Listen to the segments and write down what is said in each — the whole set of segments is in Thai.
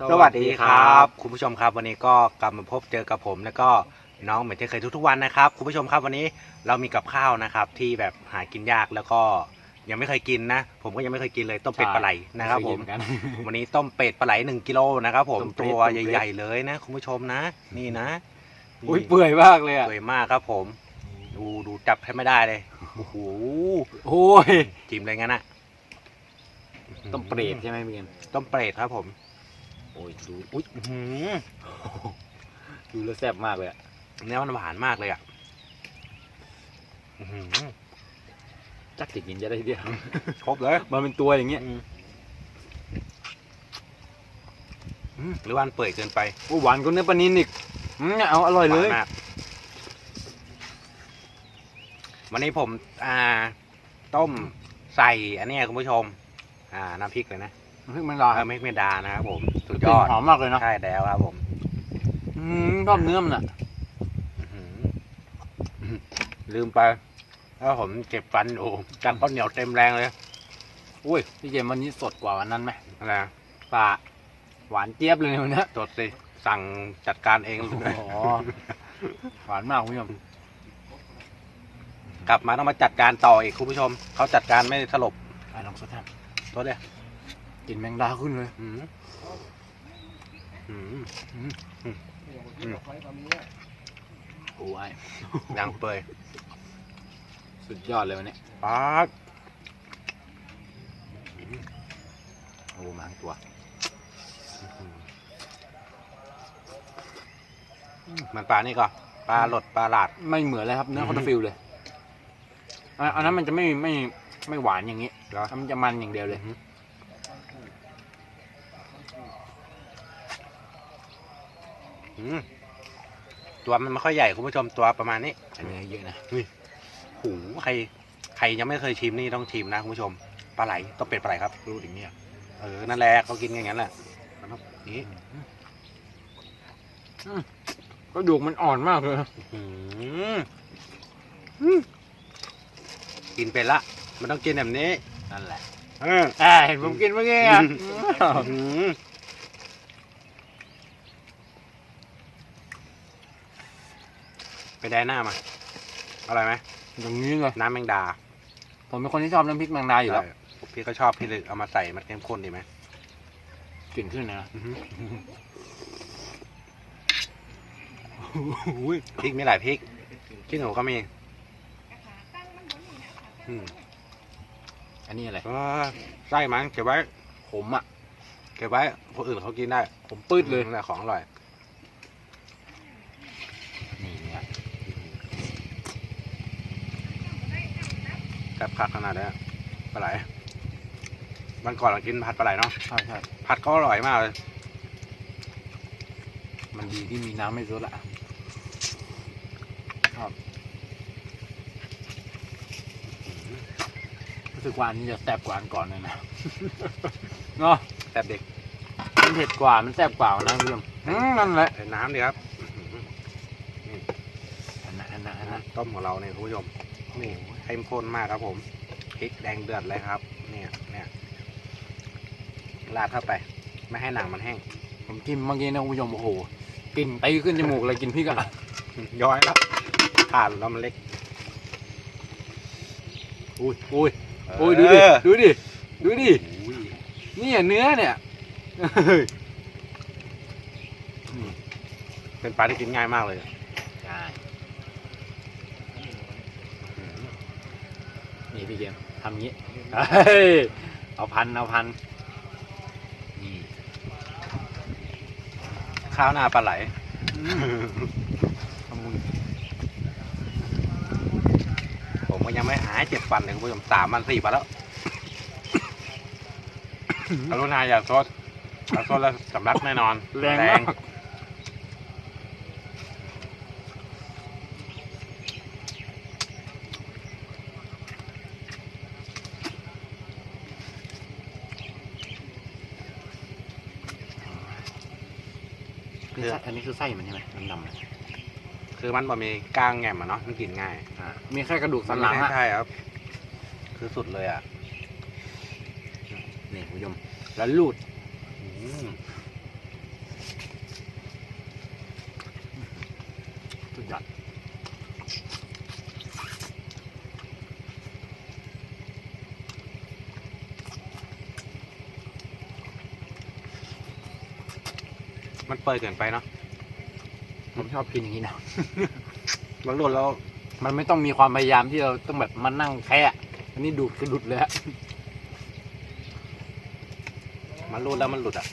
สวัสดีครับ คุณผู้ชมครับวันนี้ก็กลับมาพบเจอกับผมแล้วก็น้องเหมือนที่เคยทุกๆวันนะครับ คุณผู้ชมครับวันนี้เรามีกับข้าวนะครับ ที่แบบหากินยากแล้วก็ยังไม่เคยกินนะ ผมก็ยังไม่เคยกินเลยต้มเป็ดปลาไหลนะครับผมเหมือนกันวันนี้ต้มเป็ดปลาไหลหนึ่งกิโลนะครับผมต้มเป็ดตัวต้มเป็ดใหญ่ๆเลยนะ คุณผู้ชมนะ นี่นะอุ้ยเปื่อยมากเลยอะสวยมากครับผม ดูดูจับให้ไม่ได้เลยโอ้โหโอ้ยจิ้มอะไรงั้นอะต้มเปรตใช่ไหมพี่เกมต้มเปรตครับผม โอ้ยดูอุ้ยอื้อหือดูแล้วแซ่บมากเลยอะเนื้อมันหวานมากเลยอะอื้อหือจักจะกินจะได้ทีเดียว ครบเลยมันเป็นตัวอย่างเงี้ยอืมอืมหรือว่ามันเปื่อยเกินไปโอ้หวานกว่าเนื้อปลานินอีกอืมเอาอร่อยเลยหวานมาก วันนี้ผม อ่า ต้มใส่อันเนี้ยคุณผู้ชม อ่า น้ำพริกเลยนะ พริกแมงดาเออเมกเมดานะครับผมสุดกยลิ่นอดหอมมากเลยเนาะใช่แล้วครับผมอืมชอบเนื้อมันอะอื้อหือลืมไปแล้วผมเจ็บฟันอยู่จับข้าวเหนียวเต็มแรงเลยอุ้ยพี่เกมวันนี้สดกว่าวันนั้นไหมอะไรนะปลาหวานเจี๊ยบเลยวันเนี้ยสดสิสั่งจัดการเองอ๋อหวานมากคุณผู้ชมกลับมาต้องมาจัดการต่ออีกคุณผู้ชมเขาจัดการไม่สลบไอ้ลองสดแทนตัวเดียว กลินแมงดาขึ้นเลยอืมอืมอืมอืมโอ้ยยังเปื่อยสุดยอดเลยวันนี้ป๊าดโอ้มาทั้งตัว มันปลานี่ก่อนปลาหลดปลาหลาดไม่เหมือนเลยครับเนื้อคอนเทฟิลเลยอะอันนั้นมันจะไม่ไม่ไม่หวานอย่างนี้เหรอมันจะมันอย่างเดียวเลย ตัวมันไม่ค่อยใหญ่คุณผู้ชมตัวประมาณนี้อันนี้เยอะนะหูใคร ใครยังไม่เคยชิมนี่ต้องชิมนะคุณผู้ชมปลาไหลต้องเป็ดปลาไหลครับรู้อย่างเงี้ยเออนั่นแหละเขากินกันอย่างนั้นแหละมันต้องนี่กระดูกมันอ่อนมากเลยอืมอืมกินเป็นละ มันต้องกินแบบนี้ นั่นแหละเอออ่าเห็นผมกินเมื่อกี้อะ อืม ไปได้หน้ามาอร่อยไหมอย่างนี้เลยน้ำแมงดา ผมเป็นคนที่ชอบน้ำพริกแมงดาอยู่แล้วใช่พี่ก็ชอบพี่เลยเอามาใส่มันเข้มข้นดีไหมกลิ่นขึ้นนะอื้อหืออุ้ยพริกมีหลายพริกขี้หนูก็มีอืมอันนี้อะไรก็ไส้มันเก็บไว้ผมอะ เก็บไว้คนอื่นเขากินได้ ผมปืดเลยนั่นแหละของอร่อย นี่เนี่ย แซ่บคักขนาดนี้ปลาไหลวันก่อนเรากินผัดปลาไหลเนาะใช่ใช่ผัดก็อร่อยมากเลย มันดีที่มีน้ำไม่ซดละชอบรู้สึกว่าอันนี้จะแซ่บกว่าอันก่อนเลยนะเนาะแซ่บเด็กมันเผ็ดกว่ามันแซ่บกว่านะคุณผู้ชมอืมนั่นแหละใส่น้ำดีครับอันนั้นอันนั้นอันนั้นต้มของเราเนี่ยคุณผู้ชมนี่ เข้มข้นมากครับผมพริกแดงเดือดเลยครับ เนี่ยเนี่ยราดเข้าไป ไม่ให้หนังมันแห้ง ผมกินเมื่อกี้นะคุณผู้ชมโอ้โหกลิ่นตีขึ้นจมูกเลยกินพริกอะย้อยแล้วผ่านแล้วมันเล็กอุ้ยอุ้ยอุ้ยดูดิเออดูดิดูดิอุ้ยเนี่ยเนื้อเนี่ยเป็นปลาที่กินง่ายมากเลย ใช่ นี่พี่เกมทำงี้เฮ้ยเอาพันเอาพันนี่ข้าวหน้าปลาไหลขมุนผมก็ยังไม่หายเจ็บฟันเลยคุณผู้ชมสามวันสี่วันแล้วกรุณาอย่าซดถ้าซดแล้วสำลักแน่นอน แรงมาก คืออันนี้คือไส้มันใช่ไหมดำๆน่คือมันบ่มีก้างแง่มอะเนาะมันกินง่ายมีแค่กระดูกสันหลังอะใช่ครับ คือสุดเลยอะนี่คุณผู้ชมแล้วลูดอืมสุดยอด มันเปิดเกินไปเนาะผมชอบกินอย่างนี้นะบางรุ่นเรามันไม่ต้องมีความพยายามที่เราต้องแบบมานั่งแคะอันนี้ดูดกระดุดเลยฮะมันรุ่นแล้วมันหลุดอะ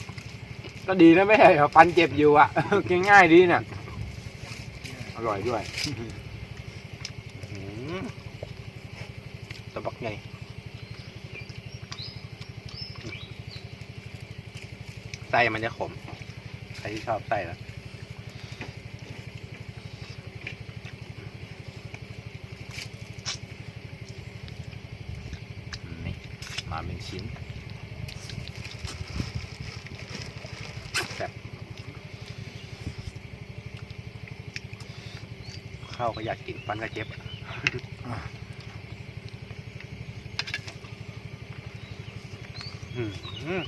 ก็ดีนะไม่ใช่เหรอฟันเจ็บอยู่อะ กินง่ายดีเนี่ยอร่อยด้วยอืมตะบักไงไส้มันจะขม ใครที่ชอบไส้แล้วนี่มาเป็นชิ้นแบบข้าวก็อยากกินฟันก็เจ็บอะอืม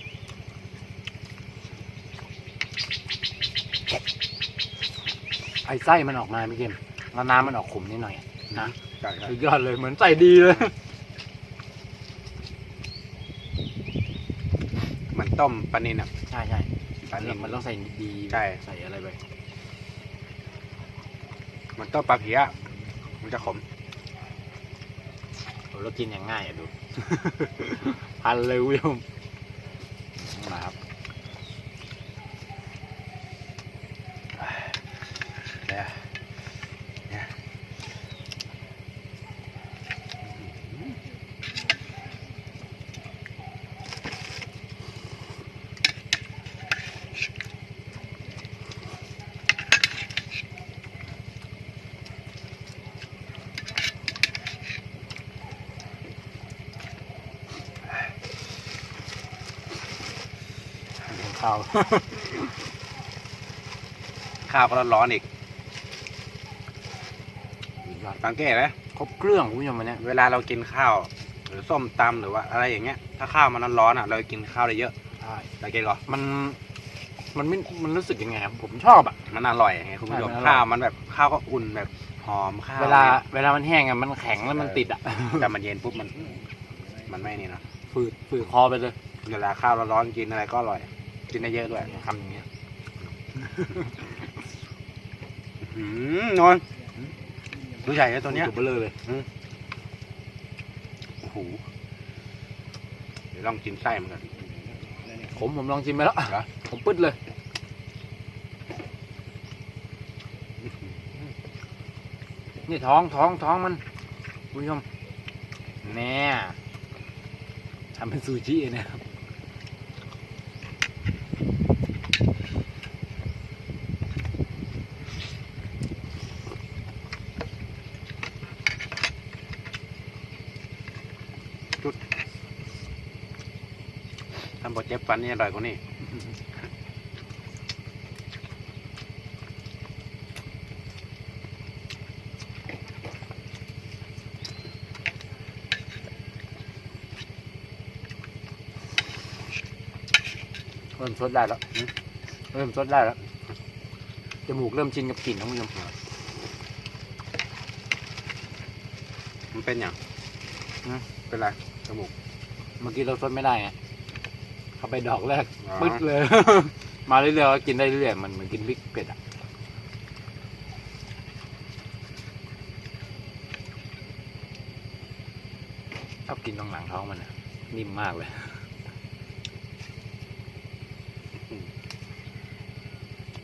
อืมไอ้ไส้มันออกมาไม่เกมแล้วน้ำมันออกขมนิดหน่อยนะใช่ใช่สุดยอดเลยเหมือนใส่ดีเลย เหมันต้มปลานินอะใช่ใช่ปลานินมันต้องใส่ดีใช่ใส่อะไรไปเหมันต้มปลาเพี้ยมันจะขมโอ้แล้วกินอย่างง่ายอะดู พันเลยคุณผู้ชมมาครับ เนี่ยเนี่ยข้าวข้าวก็ร้อนๆอีก สุดยอดสังเกตไหมครบเครื่องคุณผู้ชมวันเนี้ยเวลาเรากินข้าว หรือส้มตำหรือว่าอะไรอย่างเงี้ย ถ้าข้าวมันร้อนๆอะ เรากินข้าวได้เยอะใช่สังเกตก่อนมัน มันไม่มันรู้สึกยังไงครับผมชอบอะ มันอร่อยไงคุณผู้ชมใช่มันอร่อย ข้าวมันแบบข้าวก็อุ่นแบบหอมข้าวเวลาเวลามันแห้งอะมันแข็งแล้วมันติดอะ แต่มันเย็นปุ๊บมัน มันไม่นี่นะฝืดฝืดคอไปเลยเวลาข้าวร้อนๆกินอะไรก็อร่อย กินได้เยอะด้วยทำอย่างเงี้ย อืมนอน ดูใหญ่เลยตัวเนี้ยตัวเบลอเลยโอ้โหเดี๋ยวลองกินไส้มันกันผมผมลองชิมไปแล้วเหรอผมปึ๊ดเลยนี่ท้องท้องท้องมันคุณผู้ชมแน่ทำเป็นซูชิเนี่ยครับ ทำโปรเจกต์ฟันนี่อร่อยกว่านี่เริ่มซดได้แล้วเริ่มซดได้แล้วจมูกเริ่มชินกับกลิ่นนะคุณผู้ชมมันเป็นอย่างอืมเป็นไรจมูก เมื่อกี้เราซดไม่ได้ไง เข้าไปดอกแรกอ๋อ ปึ๊ดเลย มาเรื่อยๆก็กินได้เรื่อยๆมันเหมือนกินพริกเผ็ดอะชอบกินตรงหลังท้องมันอะนิ่มมากเลย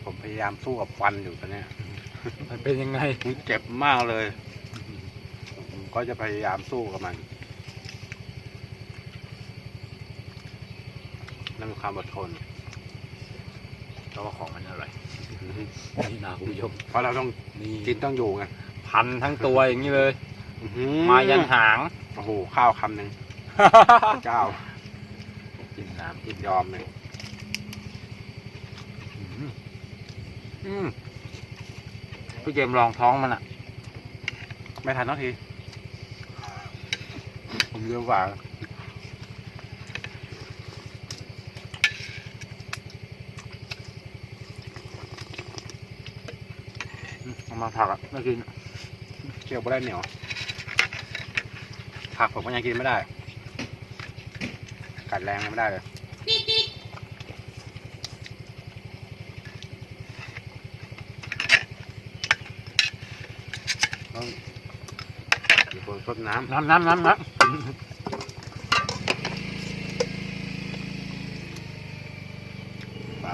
ผมพยายามสู้กับฟันอยู่ตอนเนี้ยมันเป็นยังไง มันเจ็บมากเลย ผมก็จะพยายามสู้กับมัน นั่นคือความอดทนเพราะว่าของมันอร่อยนี่นะคุณผู้ชมเพราะเราต้องนี่กินต้องอยู่ไงพันทั้งตัวอย่างนี้เลย อื้อหือมายันหาง โอ้โหข้าวคำหนึ่งเจ้ากินน้ำกินยอมเลยอืมพี่เกมลองท้องมันอะ ไม่ทันนาทีผมเยอะกว่า อืมมาผักอะไม่กินเคี่ยวไม่ได้เหนียวผักผมก็ยังกินไม่ได้ กัดแรงไม่ได้เลยต้องมีคนซดน้ำน้ำน้ำน้ำน้ไป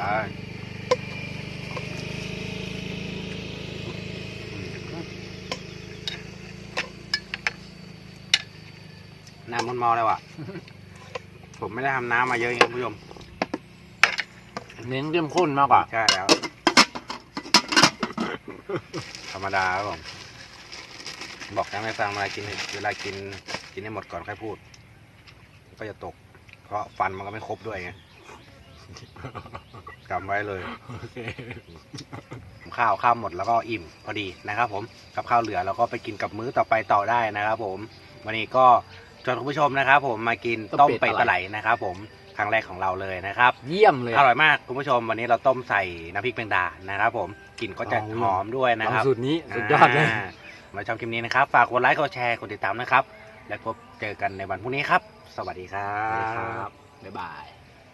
น้ำมันเมาแล้วอะ ผมไม่ได้ทำน้ำมาเยอะไงคุณผู้ชมำเน้นเข้มข้นมากกว่า ใช่แล้ว ธรรมดาครับผม บอกนะไม่ฟังเวลากินเวลากินกินให้หมดก่อนค่อยพูด ก็จะตก เพราะฟันมันก็ไม่ครบด้วยไงจำไว้เลย ข้าวข้าวหมดแล้วก็อิ่มพอดีนะครับผมกับข้าวเหลือเราก็ไปกินกับมื้อต่อไปต่อได้นะครับผม วันนี้ก็ ชวนคุณผู้ชมนะครับ ผมมากินต้มเป็ดปลาไหลนะครับ ผมครั้งแรกของเราเลยนะครับ เยี่ยมเลยอร่อยมากคุณผู้ชมวันนี้เราต้มใส่น้ำพริกแมงดานะครับ ผมกลิ่นก็จะอ๋อหอมด้วยนะลองครับสูตรนี้สุดยอดเลยามาชมคลิปนี้นะครับ ฝากกดไลค์กดแชร์กดติดตามนะครับ แล้วพบเจอกันในวันพรุ่งนี้ครับ สวัสดีครัครับบบ๊ายบาย